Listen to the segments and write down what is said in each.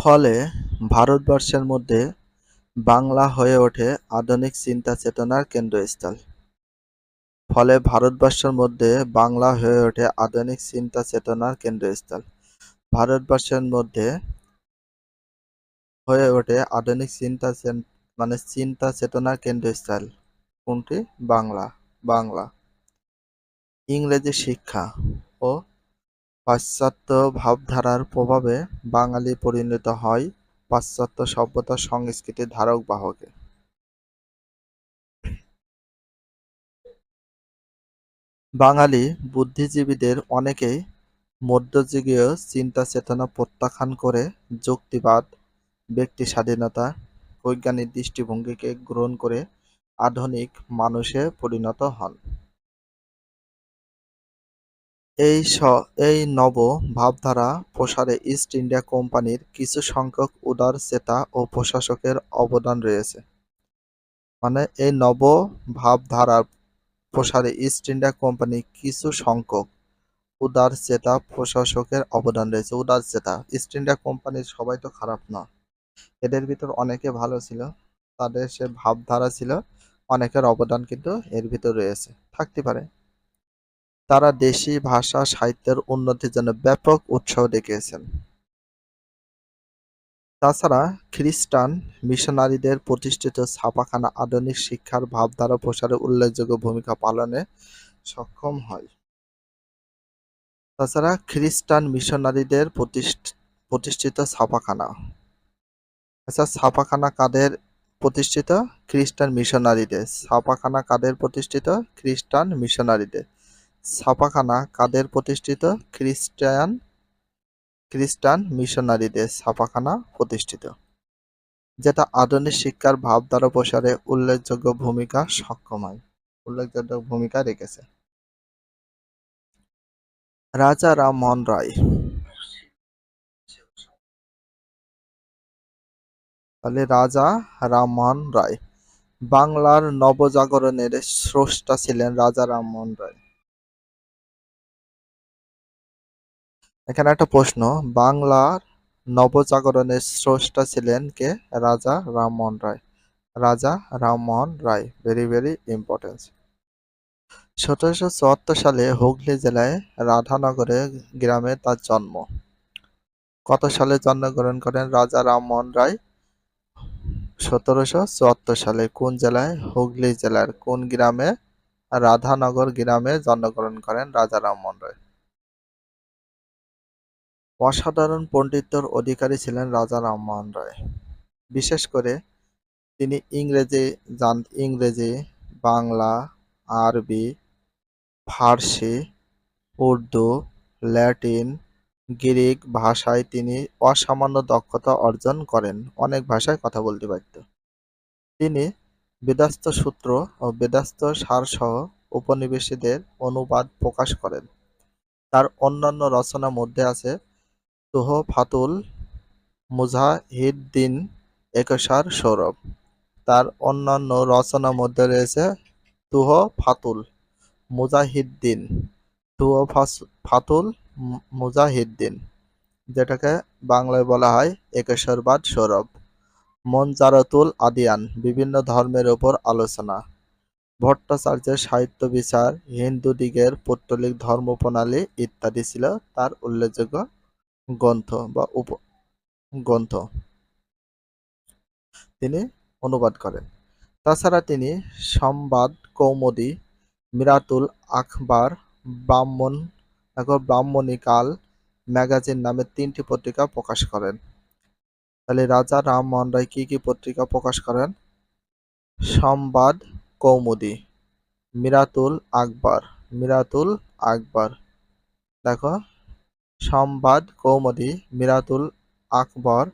ফলে ভারতবর্ষের মধ্যে বাংলা হয়ে ওঠে আধুনিক চিন্তা-চেতনার কেন্দ্রস্থল। ফলে ভারতবর্ষের মধ্যে বাংলা হয়ে ওঠে আধুনিক চিন্তা-চেতনার কেন্দ্রস্থল। ভারতবর্ষের মধ্যে হয়ে ওঠে আধুনিক চিন্তা মানে চিন্তা চেতনার কেন্দ্রস্থল কোনটি বাংলা বাংলা ইংরেজি শিক্ষা ও পাশ্চাত্য ভাবধারার প্রভাবে বাঙালি পরিণত হয় পাশ্চাত্য সভ্যতা সংস্কৃতির ধারক বাহকে। বাঙালি বুদ্ধিজীবীদের অনেকেই মধ্যযুগীয় চিন্তা চেতনা প্রত্যাখ্যান করে যুক্তিবাদ, ব্যক্তি স্বাধীনতা, বৈজ্ঞানিক দৃষ্টিভঙ্গিকে গ্রহণ করে আধুনিক মানুষে পরিণত হন। এই নব ভাবধারা প্রসারে ইস্ট ইন্ডিয়া কোম্পানির কিছু সংখ্যক উদার চেতা ও প্রশাসকের অবদান রয়েছে। মানে এই নব ভাবধারার প্রসারে ইস্ট ইন্ডিয়া কোম্পানি কিছু সংখ্যক উদার চেতা প্রশাসকের অবদান রয়েছে। উদার চেতা, ইস্ট ইন্ডিয়া কোম্পানির সবাই তো খারাপ না। এদের ভিতর অনেকে ভালো ছিল, তাদের সে ভাবধারা ছিল, অনেকের অবদান কিন্তু এর ভিতর রয়েছে। থাকতে পারে। তারা দেশি ভাষা সাহিত্যের উন্নতির জন্য ব্যাপক উৎসাহ দেখিয়েছেন। তাছাড়া খ্রিস্টান মিশনারিদের প্রতিষ্ঠিত ছাপাখানা আধুনিক শিক্ষার ভাবধারা প্রসারে উল্লেখযোগ্য ভূমিকা পালনে সক্ষম হয়। তাছাড়া খ্রিস্টান মিশনারিদের প্রতিষ্ঠিত ছাপাখানা। আচ্ছা ছাপাখানা কাদের প্রতিষ্ঠিত? খ্রিস্টান মিশনারিদের। ছাপাখানা কাদের প্রতিষ্ঠিত? খ্রিস্টান মিশনারিদের। ছাপাখানা কাদের প্রতিষ্ঠিত? খ্রিস্টান খ্রিস্টান মিশনারিদের ছাপাখানা প্রতিষ্ঠিত, যেটা আধুনিক শিক্ষার ভাবধারা প্রসারে উল্লেখযোগ্য ভূমিকা সক্ষম হয়। উল্লেখযোগ্য ভূমিকা রেখেছে। রাজা রামমোহন রায়। তাহলে রাজা রামমোহন রায়। বাংলার নবজাগরণের স্রষ্টা ছিলেন রাজা রামমোহন রায়। এখানে একটা প্রশ্ন, বাংলার নবজাগরণের স্রষ্টা ছিলেন কে? Raja Rammohan Roy. Raja Rammohan Roy very very importance সতেরোশো চুয়াত্তর সালে হুগলি জেলায় রাধানগরে গ্রামে তার জন্ম। কত সালে জন্মগ্রহণ করেন রাজা রামমোহন রায়? সতেরোশো চুয়াত্তর সালে কোন জেলায়? হুগলি জেলার কোন গ্রামে? রাধানগর গ্রামে জন্মগ্রহণ করেন রাজা রামমোহন রায়। অসাধারণ পণ্ডিত্যর অধিকারী ছিলেন রাজা রামমোহন রায়। বিশেষ করে তিনি ইংরেজি জান, ইংরেজি, বাংলা, আরবি, ফার্সি, উর্দু, ল্যাটিন, গ্রিক ভাষায় তিনি অসামান্য দক্ষতা অর্জন করেন। অনেক ভাষায় কথা বলতে পারত। তিনি বেদাস্ত সূত্র ও বেদাস্ত সারসহ উপনিবেশীদের অনুবাদ প্রকাশ করেন। তার অন্যান্য রচনার মধ্যে আছে তুহফাতুল মুজাহিদ্দিন একেসার সৌরভ। তার অন্যান্য রচনার মধ্যে রয়েছে তুহফাতুল মুজাহিদ্দিন তুহফাতুল মুজাহিদ্দিন, যেটাকে বাংলায় বলা হয় একেশ্বরবাদ সৌরভ। মনজারতুল আদিয়ান, বিভিন্ন ধর্মের ওপর আলোচনা। ভট্টাচার্যের সাহিত্য বিচার, হিন্দু দিগের পৌত্তলিক ধর্মপ্রণালী ইত্যাদি ছিল তার উল্লেখযোগ্য গ্রন্থ বা উপ, গ্রন্থ। তিনি অনুবাদ করেন। তাছাড়া তিনি সংবাদ কৌমুদি, মিরাতুল আখবার, ব্রাহ্মণ ব্রাহ্মণিকাল ম্যাগাজিন নামে তিনটি পত্রিকা প্রকাশ করেন। তাহলে রাজা রামমোহন রায় কী কী পত্রিকা প্রকাশ করেন? সংবাদ কৌমুদি, মিরাতুল আকবর মিরাতুল আকবর দেখো সংবাদ কৌমুদি মিরাতুল আকবর।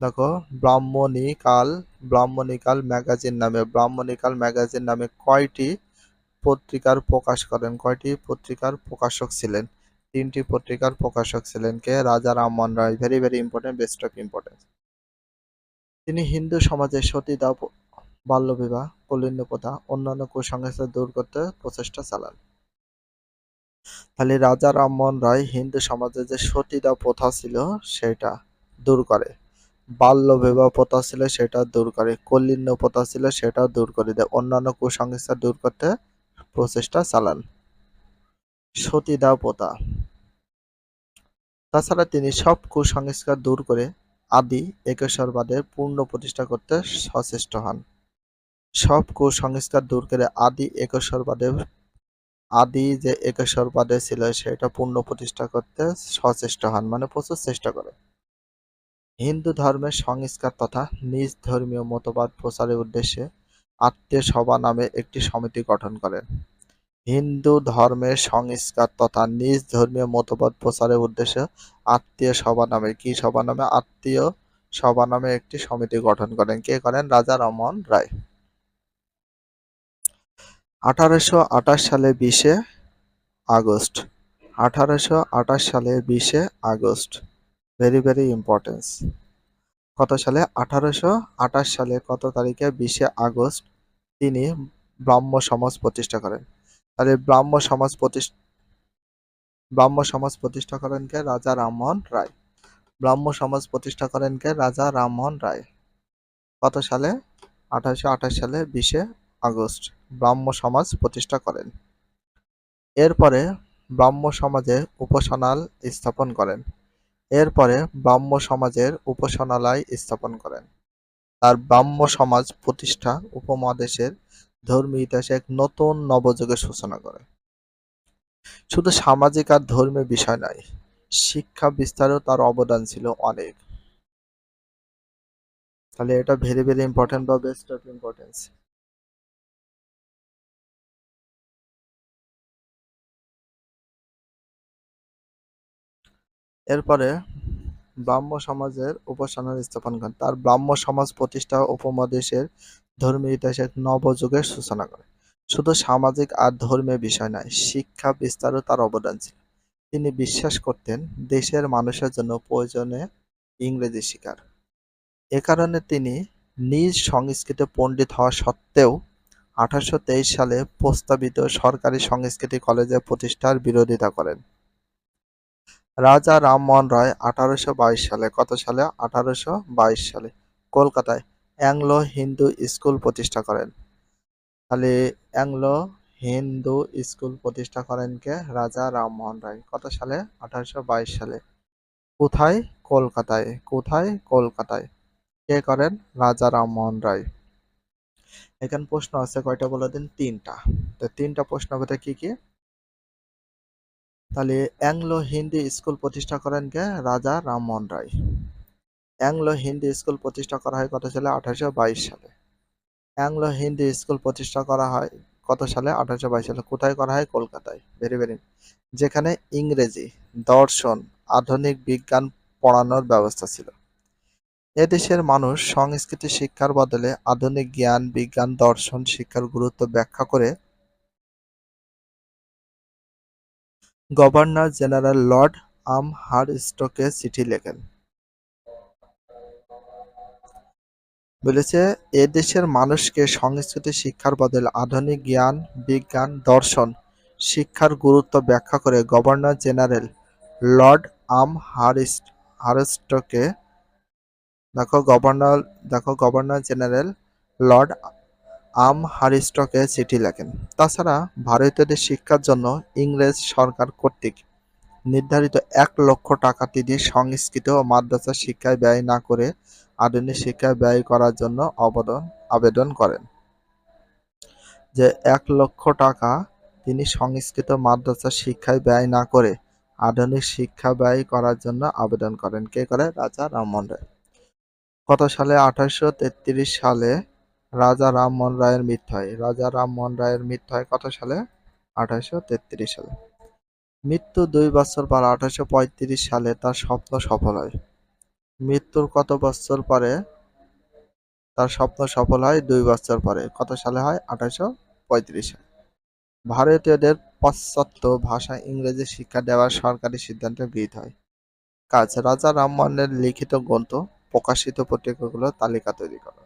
দেখো, ব্রাহ্মণিকাল ব্রাহ্মণিকাল ম্যাগাজিন নামে, ব্রাহ্মণিকাল ম্যাগাজিন নামে কয়টি পত্রিকার প্রকাশ করেন? কয়টি পত্রিকার প্রকাশক ছিলেন? তিনটি পত্রিকার প্রকাশক ছিলেন কে? Raja Rammohan Roy. Very very important best of importance তিনি হিন্দু সমাজে সতীদাহ, বাল্যবিবাহ কলিন্য প্রথা অন্যান্য কুসংস্কার দূর করতে প্রচেষ্টা চালান। তাহলে রাজা রামমোহন রায় হিন্দু সমাজে যে সতীদাহ প্রথা ছিল সেটা দূর করে। বাল্য বিবাহ প্রথা ছিল সেটা দূর করে। কলিন্য প্রথা ছিল সেটাও দূর করে দেয়। অন্যান্য কুসংস্কার দূর করতে প্রচেষ্টা চালান। সতীদাহ প্রথা। তাছাড়া তিনি সব কুসংস্কার দূর করে আদি একেশ্বরবাদের পূর্ণ প্রতিষ্ঠা করতে সচেষ্ট হন। সব কুসংস্কার দূর করে আদি একেশ্বরবাদের আদি যে একেশ্বরবাদে ছিল, সেটা পূর্ণ প্রতিষ্ঠা করতে সচেষ্ট হন মানে প্রচুর চেষ্টা করে। হিন্দু ধর্মের সংস্কার তথা নিজ ধর্মীয় মতবাদ প্রচারের উদ্দেশ্যে আত্মীয় সভা নামে একটি সমিতি গঠন করেন। হিন্দু ধর্মের সংস্কার তথা নিজ ধর্মীয় মতবাদ প্রচারের উদ্দেশ্যে আত্মীয় সভা নামে, কি সভা নামে? আত্মীয় সভা নামে একটি সমিতি গঠন করেন। কে করেন? রাজা রামমোহন রায়। আঠারোশো আঠাশ সালে বিশে আগস্ট। আঠারোশো আঠাশ সালে বিশে আগস্ট। ভেরি ভেরি ইম্পর্টেন্স কত সালে? আঠারোশো আঠাশ সালে কত তারিখে? বিশে আগস্ট তিনি ব্রাহ্ম সমাজ প্রতিষ্ঠা করেন। তাহলে ব্রাহ্ম সমাজ প্রতিষ্ঠা, ব্রাহ্ম সমাজ প্রতিষ্ঠা করেন কে? রাজা রামমোহন রায়। ব্রাহ্ম সমাজ প্রতিষ্ঠা করেন কে? রাজা রামমোহন রায়। কত সালে? আঠারোশো আঠাশ সালে বিশে আগস্ট ব্রাহ্ম সমাজ প্রতিষ্ঠা করেন। এরপরে ব্রাহ্ম সমাজে উপাসনাল স্থাপন করেন। এরপরে ব্রাহ্ম সমাজের উপাসনালয় স্থাপন করেন। তার ব্রাহ্ম সমাজ প্রতিষ্ঠা উপমহাদেশের ধর্মীয় ইতিহাসে এক নতুন নবযুগের সূচনা করে। শুধু সামাজিক আর ধর্মীয় বিষয় নয়, শিক্ষা বিস্তারেও তার অবদান ছিল অনেক। তাহলে এটা ভেরি ভেরি ইম্পর্টেন্ট বা বেস্ট অফ ইম্পর্টেন্স এরপরে ব্রাহ্ম সমাজের উপাসনার স্থাপন করেন। তার ব্রাহ্ম সমাজ প্রতিষ্ঠা উপমহাদেশের ধর্মীয় ইতিহাসে নবযুগের সূচনা করে। শুধু সামাজিক আর ধর্মীয় বিষয় নয়, শিক্ষা বিস্তারও তার অবদান ছিল। তিনি বিশ্বাস করতেন দেশের মানুষের জন্য প্রয়োজনে ইংরেজি শিকার। এ কারণে তিনি নিজ সংস্কৃত পণ্ডিত হওয়া সত্ত্বেও আঠারোশো তেইশ সালে প্রস্তাবিত সরকারি সংস্কৃতি কলেজের প্রতিষ্ঠার বিরোধিতা করেন। রাজা রামমোহন রায় আঠারোশো বাইশ সালে, কত সালে? আঠারোশো বাইশ সালে কলকাতায় অ্যাংলো হিন্দু স্কুল প্রতিষ্ঠা করেন। তাহলে অ্যাংলো হিন্দু স্কুল প্রতিষ্ঠা করেন কে? রাজা রামমোহন রায়। কত সালে? আঠারোশো বাইশ সালে। কোথায়? কলকাতায়। কোথায়? কলকাতায়। কে করেন? রাজা রামমোহন রায়। এখানে প্রশ্ন আছে কয়টা বলে দিন? তিনটা। তো তিনটা প্রশ্ন হবে কি কি? তাহলে অ্যাংলো হিন্দি স্কুল প্রতিষ্ঠা করেন কে? রাজা রামমোহন রায়। অ্যাংলো হিন্দি স্কুল প্রতিষ্ঠা করা হয় কত সালে? আঠারোশো বাইশ সালে। অ্যাংলো হিন্দি স্কুল প্রতিষ্ঠা করা হয় কত সালে? আঠারোশো বাইশ সালে। কোথায় করা হয়? কলকাতায়। ভেরি ভেরি যেখানে ইংরেজি, দর্শন, আধুনিক বিজ্ঞান পড়ানোর ব্যবস্থা ছিল। এদেশের মানুষ সংস্কৃতি শিক্ষার বদলে আধুনিক জ্ঞান, বিজ্ঞান, দর্শন, শিক্ষার গুরুত্ব ব্যাখ্যা করে গভর্নর জেনারেল লর্ড আম আমহারস্টকে চিঠি লেখেন। বলেছে, এ দেশের মানুষকে সংস্কৃতি শিক্ষার বদলে আধুনিক জ্ঞান, বিজ্ঞান, দর্শন, শিক্ষার গুরুত্ব ব্যাখ্যা করে গভর্নর জেনারেল লর্ড আম হারিস্ট হারস্টকে দেখো, গভর্নর দেখো, গভর্নর জেনারেল লর্ড আমহারিস্টকে চিঠি লেখেন। তাছাড়া ভারতীয়দের শিক্ষার জন্য ইংরেজ সরকার কর্তৃক নির্ধারিত এক লক্ষ টাকা তিনি সংস্কৃত ও মাদ্রাসা শিক্ষায় ব্যয় না করে আধুনিক শিক্ষায় ব্যয় করার জন্য অবদান, আবেদন করেন। যে এক লক্ষ টাকা তিনি সংস্কৃত মাদ্রাসা শিক্ষায় ব্যয় না করে আধুনিক শিক্ষা ব্যয় করার জন্য আবেদন করেন। কে করে? রাজা রামমোহন রায়। কত সালে আঠারোশো তেত্রিশ সালে রাজা রামমোহন রায়ের মৃত্যু হয়। রাজা রামমোহন রায়ের মৃত্যু হয় কত সালে? আঠারোশো তেত্রিশ সালে। মৃত্যু দুই বছর পর আঠারোশো পঁয়ত্রিশ সালে তার স্বপ্ন সফল হয়। মৃত্যুর কত বছর পরে তার স্বপ্ন সফল হয়? দুই বছর পরে। কত সালে হয়? আঠারোশো পঁয়ত্রিশ সালে। ভারতীয়দের পাশ্চাত্য ভাষা ইংরেজি শিক্ষা দেওয়ার সরকারি সিদ্ধান্ত গৃহীত হয়। কাজ, রাজা রামমোহনের লিখিত গ্রন্থ, প্রকাশিত পত্রিকাগুলোর তালিকা তৈরি করা।